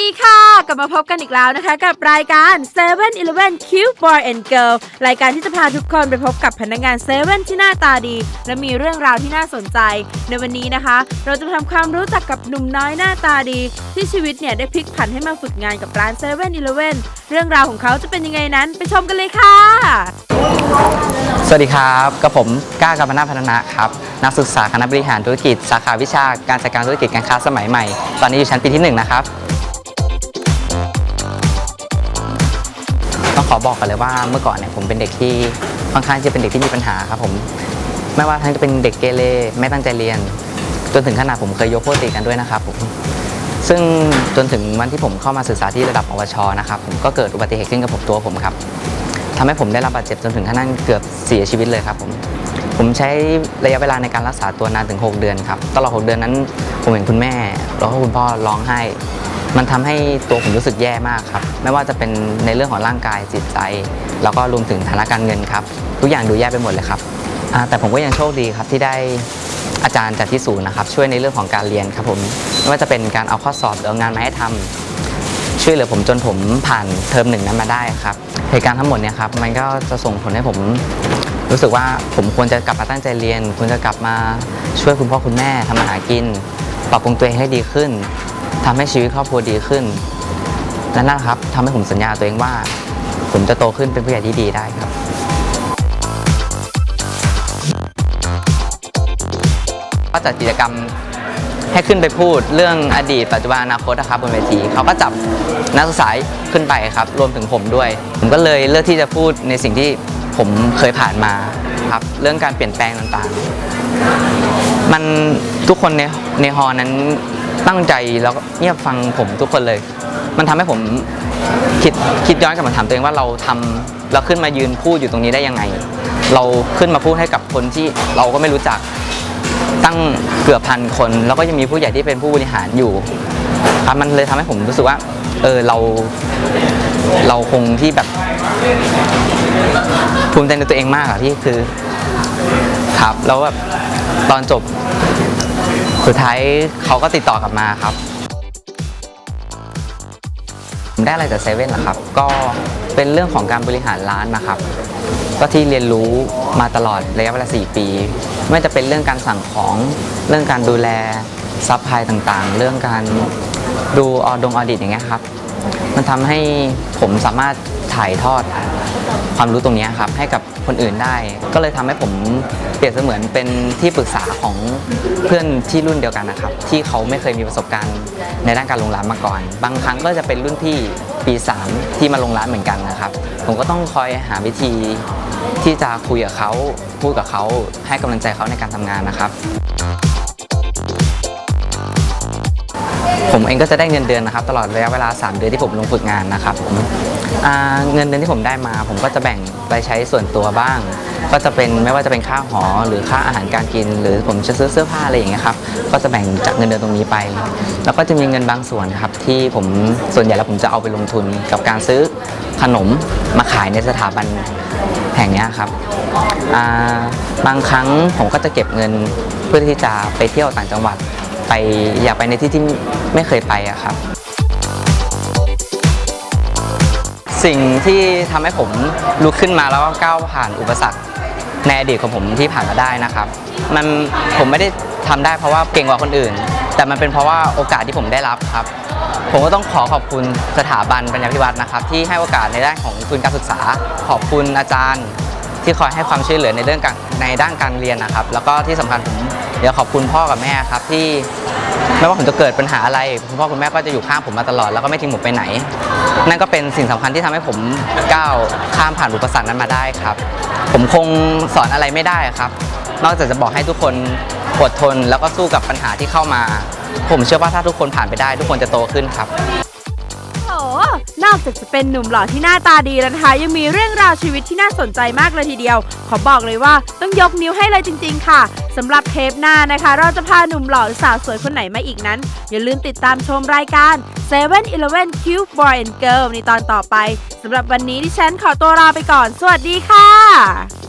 ดีค่ะ กลับมาพบกันอีกแล้วนะคะ กับรายการ 7 e เ e ่ e Cute Boy and Girl รายการที่จะพาทุกคนไปพบกับพนักงานเซเว่นที่หน้าตาดี และมีเรื่องราวที่น่าสนใจ ในวันนี้นะคะ เราจะมาทำความรู้จักกับหนุ่มน้อยหน้าตาดี ที่ชีวิตเนี่ยได้พลิกผันให้มาฝึกงานกับร้าน7 e เ e ่ e เรื่องราวของเขาจะเป็นยังไงนั้น ไปชมกันเลยค่ะ สวัสดีครับกับผมก้ากำมนาพัฒนะครับ นักศึกษาคณะบริหารธุรกิจ สาขาวิชาการจัดการธุรกิจการค้าสมัยใหม่ ตอนนี้อยู่ชั้นปีที่ 1 นะครับ ต้องขอบอกกันเลยว่าเมื่อก่อนเนี่ยผมเป็นเด็กที่ค่อนข้างจะเป็นเด็กที่มีปัญหาครับผมไม่ว่าทั้งจะเป็นเด็กเกเรไม่ตั้งใจเรียน จนถึงขนาดผมเคยยกโทษตีกันด้วยนะครับผมซึ่งจนถึงวันที่ผมเข้ามาศึกษาที่ระดับปวชนะครับผมก็เกิดอุบัติเหตุขึ้นกับผมตัวผมครับทำให้ผมได้รับบาดเจ็บจนถึงขั้นเกือบเสียชีวิตเลยครับผมผมใช้ระยะเวลาในการรักษาตัวนานถึง 6 เดือนครับตลอด 6 เดือนนั้น ผมเห็นคุณแม่แล้วก็คุณพ่อร้องไห้ มันทำให้ตัวผมรู้สึกแย่มากครับ ไม่ว่าจะเป็นในเรื่องของร่างกายจิตใจ แล้วก็รวมถึงฐานะการเงินครับ ทุกอย่างดูแย่ไปหมดเลยครับ แต่ผมก็ยังโชคดีครับที่ได้อาจารย์จากที่ศูนย์นะครับ ช่วยในเรื่องของการเรียนครับผมไม่ว่าจะเป็นการเอาข้อสอบหรือเอางานมาให้ทำช่วยเหลือผมจนผมผ่านเทอมหนึ่งนั้นมาได้ครับเหตุการณ์ทั้งหมดเนี่ยครับมันก็จะส่งผลให้ผมรู้สึกว่าผมควรจะกลับมาตั้งใจเรียน ควรจะกลับมาช่วยคุณพ่อคุณแม่ทำมาหากิน ปรับปรุงตัวเองให้ดีขึ้น ทำให้ชีวิตครอบครัวดีขึ้นและนั่นครับทำให้ผมสัญญาตัวเองว่า ผมจะโตขึ้นเป็นผู้ใหญ่ที่ดีได้ครับก็จัดกิจกรรมให้ขึ้นไปพูดเรื่องอดีตปัจจุบันอนาคตนะครับบนเวทีเขาก็จับนักศึกษาขึ้นไปครับ รวมถึงผมด้วย ผมก็เลยเลือกที่จะพูดในสิ่งที่ผมเคยผ่านมาครับเรื่องการเปลี่ยนแปลงต่างๆ มันทุกคนในในฮอนั้น ตั้งใจแล้วก็เงียบฟังผมทุกคนเลย มันทำให้ผมคิดคิดย้อนกลับมาถามตัวเองว่าเราทำเราขึ้นมายืนพูดอยู่ตรงนี้ได้ยังไง เราขึ้นมาพูดให้กับคนที่เราก็ไม่รู้จักตั้งเกือบพันคน แล้วก็ยังมีผู้ใหญ่ที่เป็นผู้บริหารอยู่ครับมันเลยทำให้ผมรู้สึกว่า เออเราเราคงที่แบบภูมิใจในตัวเองมากอะพี่คือครับแล้วแบบตอนจบ สุดท้ายเขาก็ติดต่อกลับมาครับผมได้อะไรจากเซเว่นนะครับ ก็เป็นเรื่องของการบริหารร้านนะครับ ก็ที่เรียนรู้มาตลอดระยะเวลา 4 ปี ไม่จะเป็นเรื่องการสั่งของ เรื่องการดูแลซัพพลายต่างๆ เรื่องการดูออดงออดิตอย่างเงี้ยครับ มันทำให้ผมสามารถถ่ายทอด ความรู้ตรงนี้ครับให้กับคนอื่นได้ ก็เลยทำให้ผมเปรียบเสมือนเป็นที่ปรึกษาของเพื่อนที่รุ่นเดียวกันนะครับ ที่เขาไม่เคยมีประสบการณ์ในด้านการลงร้านมาก่อน บางครั้งก็จะเป็นรุ่นพี่ปี 3 ที่มาลงร้านเหมือนกันนะครับ ผมก็ต้องคอยหาวิธีที่จะคุยกับเขาพูดกับเขาให้กำลังใจเขาในการทำงานนะครับ ผมเองก็จะได้เงินเดือนนะครับตลอดระยะเวลา 3 เดือนที่ผมลงฝึกงานนะครับผมเงินเดือนที่ผมได้มา ผมก็จะแบ่งไปใช้ส่วนตัวบ้าง ก็จะเป็นไม่ว่าจะเป็นค่าหอหรือค่าอาหารการกิน หรือผมจะซื้อเสื้อผ้าอะไรอย่างเงี้ยครับก็จะแบ่งจากเงินเดือนตรงนี้ไป แล้วก็จะมีเงินบางส่วนครับที่ผมส่วนใหญ่แล้วผมจะเอาไปลงทุนกับการซื้อขนมมาขายในสถาบันแห่งนี้ครับบางครั้งผมก็จะเก็บเงินเพื่อที่จะไปเที่ยวต่างจังหวัด ไปอยากไปในที่ที่ไม่เคยไปอะครับ สิ่งที่ทำให้ผมลุกขึ้นมาแล้วก็ก้าวผ่านอุปสรรคในอดีตของผมที่ผ่านมาได้นะครับ มันผมไม่ได้ทำได้เพราะว่าเก่งกว่าคนอื่น แต่มันเป็นเพราะว่าโอกาสที่ผมได้รับครับ ผมก็ต้องขอขอบคุณสถาบันปัญญาพิวัฒน์นะครับ ที่ให้โอกาสในด้านของทุนการศึกษา ขอบคุณอาจารย์ ที่คอยให้ความช่วยเหลือในเรื่องการในด้านการเรียนนะครับ แล้วก็ที่สำคัญผมเดี๋ยวขอบคุณพ่อกับแม่ครับที่ไม่ว่าผมจะเกิดปัญหาอะไรคุณพ่อคุณแม่ก็จะอยู่ข้างผมมาตลอดแล้วก็ไม่ทิ้งผมไปไหน นั่นก็เป็นสิ่งสำคัญที่ทำให้ผมก้าวข้ามผ่านอุปสรรคนั้นมาได้ครับ ผมคงสอนอะไรไม่ได้ครับ นอกจากจะบอกให้ทุกคนอดทน แล้วก็สู้กับปัญหาที่เข้ามา ผมเชื่อว่าถ้าทุกคนผ่านไปได้ ทุกคนจะโตขึ้นครับโอ้น อกจากจะเป็นหนุ่มหล่อที่หน้าตาดีแล้วนะคะ ยังมีเรื่องราวชีวิตที่น่าสนใจมากเลยทีเดียว ขอบอกเลยว่าต้องยกนิ้วให้เลยจริง ๆ ค่ะสำหรับเทปหน้านะคะ เราจะพาหนุ่มหล่อสาวสวยคนไหนมาอีกนั้น อย่าลืมติดตามชมรายการ7 e เ e ่ e อ Cute Boy and Girl ในตอนต่อไปสำหรับวันนี้ดิฉันขอตัวลาไปก่อน สวัสดีค่ะ